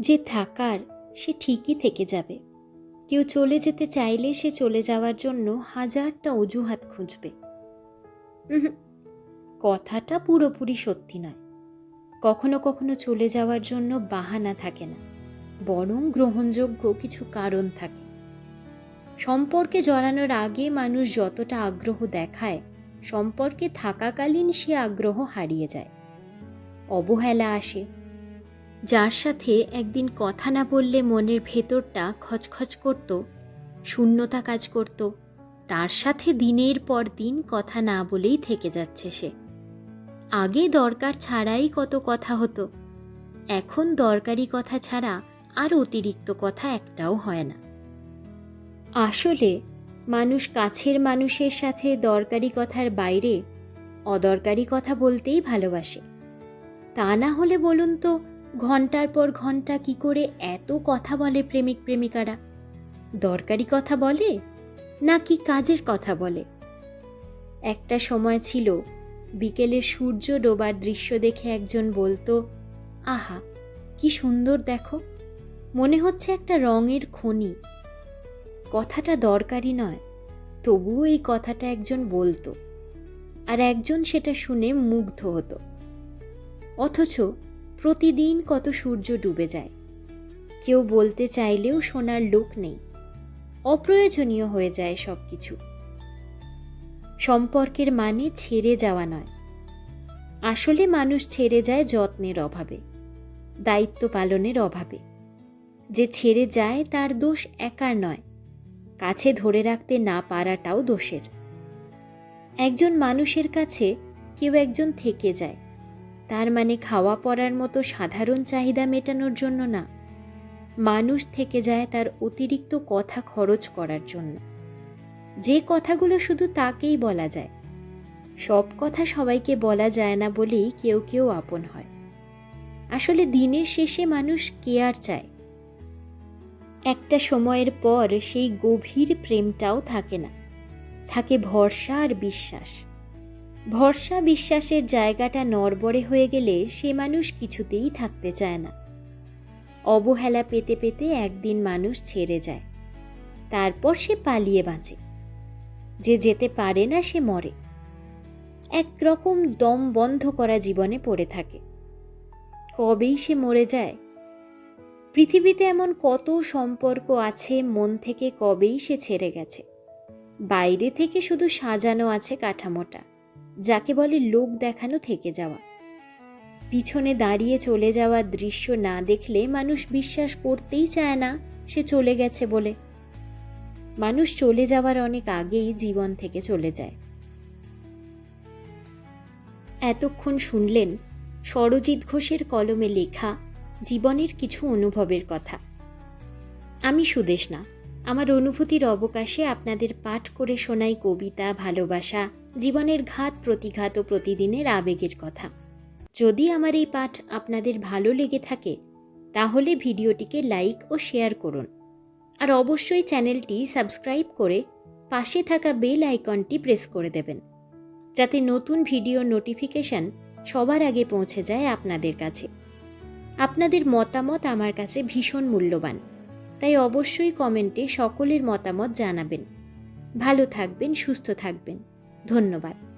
যে থাকার সে ঠিকই থেকে যাবে। কেউ চলে যেতে চাইলে সে চলে যাওয়ার জন্য হাজারটা অজুহাত খুঁজবে। কথাটা পুরোপুরি সত্যি নয়। কখনো কখনো চলে যাওয়ার জন্য বাহানা থাকে না, বরং গ্রহণযোগ্য কিছু কারণ থাকে। সম্পর্কে জড়ানোর আগে মানুষ যতটা আগ্রহ দেখায়, সম্পর্কে থাকাকালীন সে আগ্রহ হারিয়ে যায়। অবহেলা আসে যার সাথে একদিন কথা না বললে মনের ভেতরটা খচখচ করত, শূন্যতা কাজ করত। তার সাথে দিনের পর দিন কথা না বলেই থেকে যাচ্ছে সে। আগে দরকার ছাড়াই কত কথা হতো। এখন দরকারি কথা ছাড়া আর অতিরিক্ত কথা একটাও হয় না। আসলে মানুষ কাছের মানুষের সাথে দরকারি কথার বাইরে অদরকারি কথা বলতেই ভালোবাসে। তা না হলে বলুন তো ঘণ্টার পর ঘণ্টা কি করে এত কথা বলে প্রেমিক প্রেমিকারা? দরকারি কথা বলে নাকি কাজের কথা বলে? একটা সময় ছিল, বিকেলে সূর্য ডোবার দৃশ্য দেখে একজন বলতো, আহা, কি সুন্দর দেখো। মনে হচ্ছে একটা রঙের খনি। কথাটা দরকারি নয়, তবুও এই কথাটা একজন বলতো, আর একজন সেটা শুনে মুগ্ধ হতো। অথচ প্রতিদিন কত সূর্য ডুবে যায়। কেউ বলতে চাইলেও শোনার লোক নেই। অপ্রয়োজনীয় হয়ে যায় সব কিছু সম্পর্কের মানে ছেড়ে যাওয়া নয়। আসলে মানুষ ছেড়ে যায় যত্নের অভাবে, দায়িত্ব পালনের অভাবে। যে ছেড়ে যায় তার দোষ একার নয়, কাছে ধরে রাখতে না পারাটাও দোষের। একজন মানুষের কাছে কেউ একজন থেকে যায়। তার মানে খাওয়া পড়ার মতো সাধারণ চাহিদা মেটানোর জন্য না। মানুষ থেকে যায় তার অতিরিক্ত কথা খরচ করার জন্য। যে কথাগুলো শুধু তাকেই বলা যায়। সব কথা সবাইকে বলা যায় না বলেই কেউ কেউ আপন হয়। আসলে দিনের শেষে মানুষ কেয়ার চায়। একটা সময়ের পর সেই গভীর প্রেমটাও থাকে না। থাকে ভরসা আর বিশ্বাস। ভরসা বিশ্বাসের জায়গাটা নড়বড়ে হয়ে গেলে সে মানুষ কিছুতেই থাকতে চায় না। অবহেলা পেতে পেতে একদিন মানুষ ছেড়ে যায়। তারপর সে পালিয়ে বাঁচে। যে যেতে পারে না সে মরে। একরকম দম বন্ধ করা জীবনে পড়ে থাকে। কবেই সে মরে যায়? পৃথিবীতে এমন কত সম্পর্ক আছে মন থেকে কবেই সে ছেড়ে গেছে। বাইরে থেকে শুধু সাজানো আছে কাঠামোটা। যাকে বলে লোক দেখানো থেকে যাওয়া। পিছনে দাঁড়িয়ে চলে যাওয়ার দৃশ্য না দেখলে মানুষ বিশ্বাস করতেই চায় না সে চলে গেছে বলে। মানুষ চলে যাওয়ার অনেক আগেই জীবন থেকে চলে যায়। এতক্ষণ শুনলেন সরজিৎ ঘোষের কলমে লেখা জীবনের কিছু অনুভবের কথা। আমি সুদেশনা আমার অনুভূতির অবকাশে আপনাদের পাঠ করে শোনাই কবিতা, ভালোবাসা জীবনের ঘাত প্রতিঘাত ও প্রতিদিনের আবেগের কথা। যদি আমার এই পাঠ আপনাদের ভালো লেগে থাকে, তাহলে ভিডিওটিকে লাইক ও শেয়ার করুন। আর অবশ্যই চ্যানেলটি সাবস্ক্রাইব করে পাশে থাকা বেল আইকনটি প্রেস করে দেবেন, যাতে নতুন ভিডিও নোটিফিকেশন সবার আগে পৌঁছে যায় আপনাদের কাছে। আপনাদের মতামত আমার কাছে ভীষণ মূল্যবান, তাই অবশ্যই কমেন্টে সকলের মতামত জানাবেন। ভালো থাকবেন, সুস্থ থাকবেন। ধন্যবাদ।